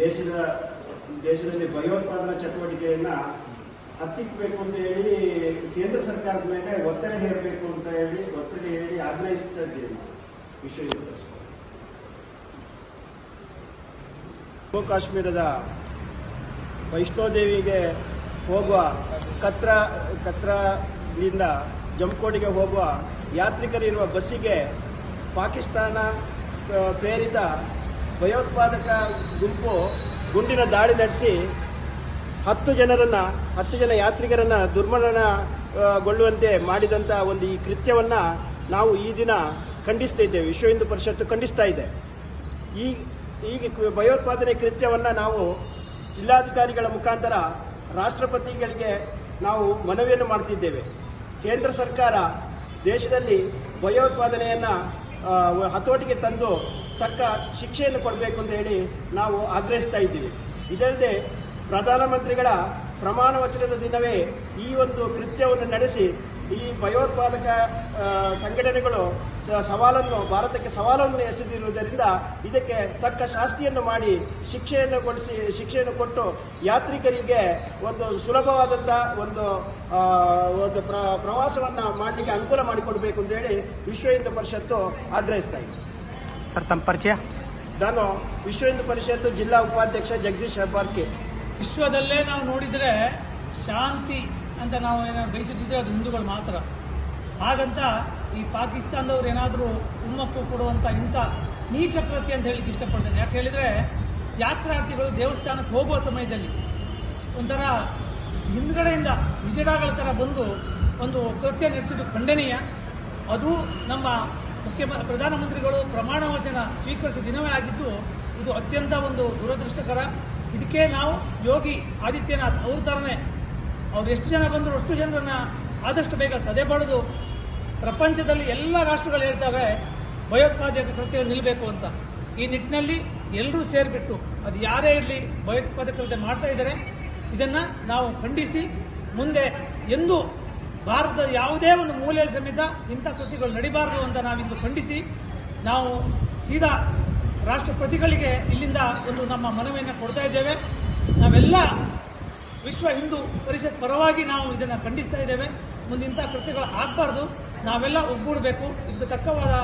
ದೇಶದ, ದೇಶದಲ್ಲಿ ಭಯೋತ್ಪಾದನಾ ಚಟುವಟಿಕೆಯನ್ನು ಹತ್ತಿಕ್ಕಬೇಕು ಅಂತ ಹೇಳಿ ಕೇಂದ್ರ ಸರ್ಕಾರದ ಮೇಲೆ ಒತ್ತಡ ಹೇರಬೇಕು ಅಂತ ಹೇಳಿ, ಒತ್ತಡ ಹೇಳಿ ಆಗ್ರಹಿಸ್ತಾ ಇದ್ದೀವಿ ವಿಶ್ವ. ಜಮ್ಮು ಕಾಶ್ಮೀರದ ವೈಷ್ಣೋದೇವಿಗೆ ಹೋಗುವ ಕತ್ರ, ಕತ್ರದಿಂದ ಜಮ್ಕೋಡಿಗೆ ಹೋಗುವ ಯಾತ್ರಿಕರಿರುವ ಬಸ್ಸಿಗೆ ಪಾಕಿಸ್ತಾನ ಪ್ರೇರಿತ ಭಯೋತ್ಪಾದಕ ಗುಂಪು ಗುಂಡಿನ ದಾಳಿ ನಡೆಸಿ ಹತ್ತು ಜನರನ್ನು, ಹತ್ತು ಜನ ಯಾತ್ರಿಕರನ್ನು ದುರ್ಮರಣಗೊಳ್ಳುವಂತೆ ಮಾಡಿದಂಥ ಒಂದು ಈ ಕೃತ್ಯವನ್ನು ನಾವು ಈ ದಿನ ಖಂಡಿಸ್ತಾ ಇದ್ದೇವೆ. ವಿಶ್ವ ಹಿಂದೂ ಪರಿಷತ್ತು ಖಂಡಿಸ್ತಾ ಇದೆ. ಈ ಈಗ ಭಯೋತ್ಪಾದನೆ ಕೃತ್ಯವನ್ನು ನಾವು ಜಿಲ್ಲಾಧಿಕಾರಿಗಳ ಮುಖಾಂತರ ರಾಷ್ಟ್ರಪತಿಗಳಿಗೆ ನಾವು ಮನವಿಯನ್ನು ಮಾಡ್ತಿದ್ದೇವೆ. ಕೇಂದ್ರ ಸರ್ಕಾರ ದೇಶದಲ್ಲಿ ಭಯೋತ್ಪಾದನೆಯನ್ನು ಹತೋಟಿಗೆ ತಂದು ತಕ್ಕ ಶಿಕ್ಷೆಯನ್ನು ಕೊಡಬೇಕು ಅಂತ ಹೇಳಿ ನಾವು ಆಗ್ರಹಿಸ್ತಾ ಇದ್ದೀವಿ. ಇದಲ್ಲದೆ ಪ್ರಧಾನಮಂತ್ರಿಗಳ ಪ್ರಮಾಣ ವಚನದ ದಿನವೇ ಈ ಒಂದು ಕೃತ್ಯವನ್ನು ನಡೆಸಿ ಈ ಭಯೋತ್ಪಾದಕ ಸಂಘಟನೆಗಳು ಸ- ಸವಾಲನ್ನು ಭಾರತಕ್ಕೆ ಸವಾಲನ್ನು ಎಸೆದಿರುವುದರಿಂದ ಇದಕ್ಕೆ ತಕ್ಕ ಶಾಸ್ತಿಯನ್ನು ಮಾಡಿ ಶಿಕ್ಷೆಯನ್ನು ಕೊಡಿಸಿ ಶಿಕ್ಷೆಯನ್ನು ಕೊಟ್ಟು ಯಾತ್ರಿಕರಿಗೆ ಒಂದು ಸುಲಭವಾದಂಥ ಒಂದು ಒಂದು ಪ್ರ ಪ್ರವಾಸವನ್ನು ಮಾಡಲಿಕ್ಕೆ ಅನುಕೂಲ ಮಾಡಿಕೊಡಬೇಕು ಅಂತ ಹೇಳಿ ವಿಶ್ವ ಹಿಂದೂ ಪರಿಷತ್ತು ಆಗ್ರಹಿಸ್ತಾ ಇದೆ. ಸರ್ ತಮ್ಮ ಪರಿಚಯ? ನಾನು ವಿಶ್ವ ಹಿಂದೂ ಪರಿಷತ್ತು ಜಿಲ್ಲಾ ಉಪಾಧ್ಯಕ್ಷ ಜಗದೀಶ್ ಹೆಬ್ಬಾರ್ಕೆ. ವಿಶ್ವದಲ್ಲೇ ನಾವು ನೋಡಿದರೆ ಶಾಂತಿ ಅಂತ ನಾವು ಏನೋ ಬಯಸುತ್ತಿದ್ರೆ ಅದು ಹಿಂದೂಗಳು ಮಾತ್ರ. ಹಾಗಂತ ಈ ಪಾಕಿಸ್ತಾನದವ್ರು ಏನಾದರೂ ಉಮ್ಮಪ್ಪು ಕೊಡುವಂಥ ಇಂಥ ನೀಚ ಕೃತ್ಯ ಅಂತ ಹೇಳಿಕ್ಕೆ ಇಷ್ಟಪಡ್ತೇನೆ. ಯಾಕೆ ಹೇಳಿದರೆ, ಯಾತ್ರಾರ್ಥಿಗಳು ದೇವಸ್ಥಾನಕ್ಕೆ ಹೋಗುವ ಸಮಯದಲ್ಲಿ ಒಂಥರ ಹಿಂದ್ಗಡೆಯಿಂದ ವಿಜಡಾಗಳ ಥರ ಬಂದು ಒಂದು ಕೃತ್ಯ ನಡೆಸಿದ್ದು ಖಂಡನೀಯ. ಅದು ನಮ್ಮ ಮುಖ್ಯಮ, ಪ್ರಧಾನಮಂತ್ರಿಗಳು ಪ್ರಮಾಣ ವಚನ ಸ್ವೀಕರಿಸಿದ ದಿನವೇ ಆಗಿದ್ದು, ಇದು ಅತ್ಯಂತ ಒಂದು ದುರದೃಷ್ಟಕರ. ಇದಕ್ಕೆ ನಾವು ಯೋಗಿ ಆದಿತ್ಯನಾಥ್ ಅವ್ರ ಥರನೇ ಅವ್ರು ಎಷ್ಟು ಜನ ಬಂದರು ಅಷ್ಟು ಜನರನ್ನು ಆದಷ್ಟು ಬೇಗ ಸದೆ ಪ್ರಪಂಚದಲ್ಲಿ ಎಲ್ಲ ರಾಷ್ಟ್ರಗಳು ಹೇಳ್ತವೆ, ಭಯೋತ್ಪಾದಕ ಕೃತ್ಯ ನಿಲ್ಲಬೇಕು ಅಂತ. ಈ ನಿಟ್ಟಿನಲ್ಲಿ ಎಲ್ಲರೂ ಸೇರಿಬಿಟ್ಟು, ಅದು ಯಾರೇ ಇರಲಿ ಭಯೋತ್ಪಾದಕ ಕೃತ್ಯ ಮಾಡ್ತಾ ಇದ್ದಾರೆ. ಇದನ್ನು ನಾವು ಖಂಡಿಸಿ, ಮುಂದೆ ಎಂದು ಭಾರತದ ಯಾವುದೇ ಒಂದು ಮೂಲೆ ಸಮೇತ ಇಂಥ ಕೃತಿಗಳು ನಡಿಬಾರದು ಅಂತ ನಾವಿಂದು ಖಂಡಿಸಿ, ನಾವು ಸೀದಾ ರಾಷ್ಟ್ರಪತಿಗಳಿಗೆ ಇಲ್ಲಿಂದ ಒಂದು ನಮ್ಮ ಮನವಿಯನ್ನು ಕೊಡ್ತಾ ಇದ್ದೇವೆ. ನಾವೆಲ್ಲ ವಿಶ್ವ ಹಿಂದೂ ಪರಿಷತ್ ಪರವಾಗಿ ನಾವು ಇದನ್ನು ಖಂಡಿಸ್ತಾ ಇದ್ದೇವೆ. ಮುಂದೆ ಇಂಥ ಕೃತ್ಯಗಳು ಆಗಬಾರ್ದು. ನಾವೆಲ್ಲ ಒಗ್ಗೂಡಬೇಕು. ಇದಕ್ಕೆ ತಕ್ಕವಾದ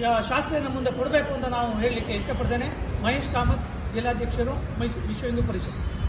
ಶಾಸ್ತ್ರ ಶಾಸ್ತ್ರೆಯನ್ನು ಮುಂದೆ ಕೊಡಬೇಕು ಅಂತ ನಾವು ಹೇಳಲಿಕ್ಕೆ ಇಷ್ಟಪಡ್ತೇನೆ. ಮಹೇಶ್ ಕಾಮತ್, ಜಿಲ್ಲಾಧ್ಯಕ್ಷರು ಮೈಸೂರು ವಿಶ್ವ ಹಿಂದೂ ಪರಿಷತ್.